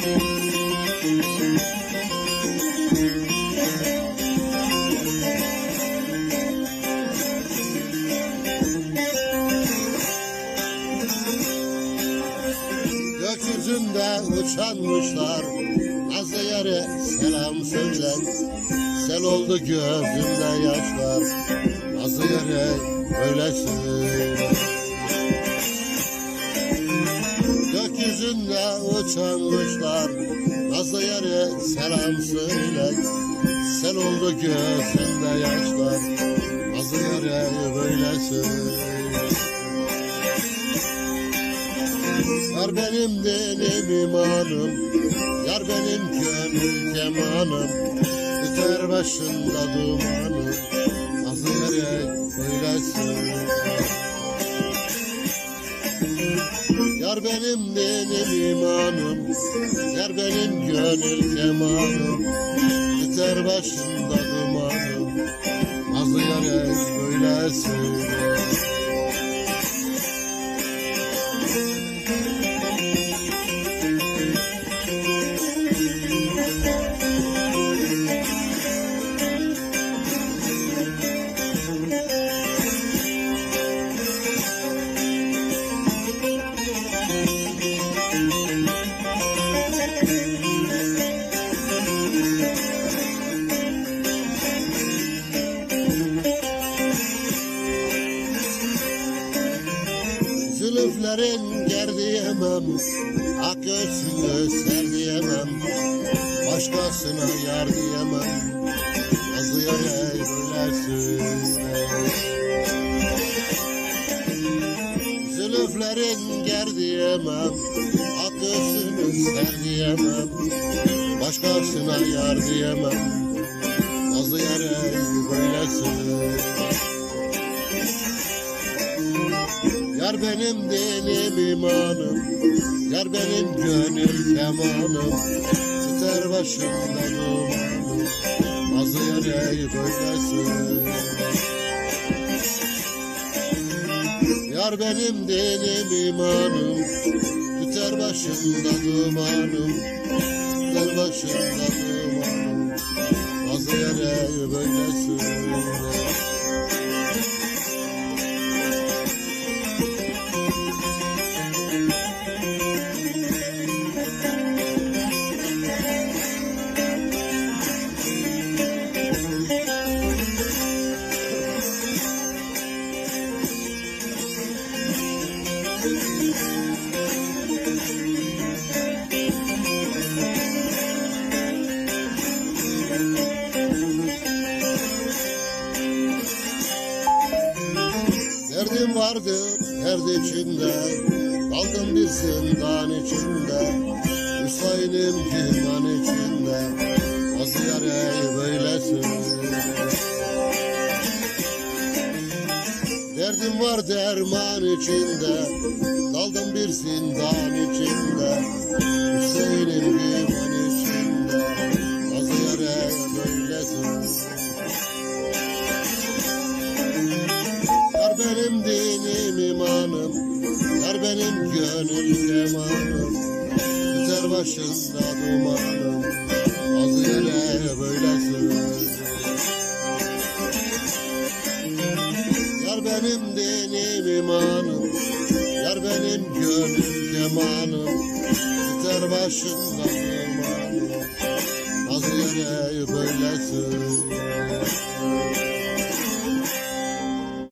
Gökyüzünde uçanmışlar. Nazlı yere selam söylen Sel oldu gözümde yaşlar. Nazlı yere ölesin Gökyüzünde uçanmışlar Nazlı yere selam söyle. Sel oldu gözümde yaşlar. Nazlı yere böylesin Yar benim dilim imanım Yar benim gönül kemanım. Biter başında dumanım. Nazlı yere böylesin Yar benim dilim imanım Yar benim gönül kemanım. Biter başında dumanım Nazlı yare böylesin Zülüflerin ger diyemem Ak göğsünü ser diyemem. Başkasına yar diyemem. Nazlı yare böylesin Zülüflerin ger diyemem. Ak göğsünü ser diyemem. Başkasına yar diyemem Yar benim dilim imanım Yar benim gönül kemanım. Tutar başımda dumanım Nazlı yareyi böylesin Yar benim dilim imanım Tutar başımda dumanım Tutar başımda dumanım Nazlı yareyi böylesin Derdim vardı derd içinde. Kaldım bir zindan içinde Hüseyin'im cihan içinde. Nazlı yare böylesin. Derdim var derman içinde Daldım bir zindan Yar benim gönül kemanım Biter başında dumanım. Az yere böylesin Yar benim dinim imanım Yar benim gönül kemanım. Biter başında dumanım Az yere böylesin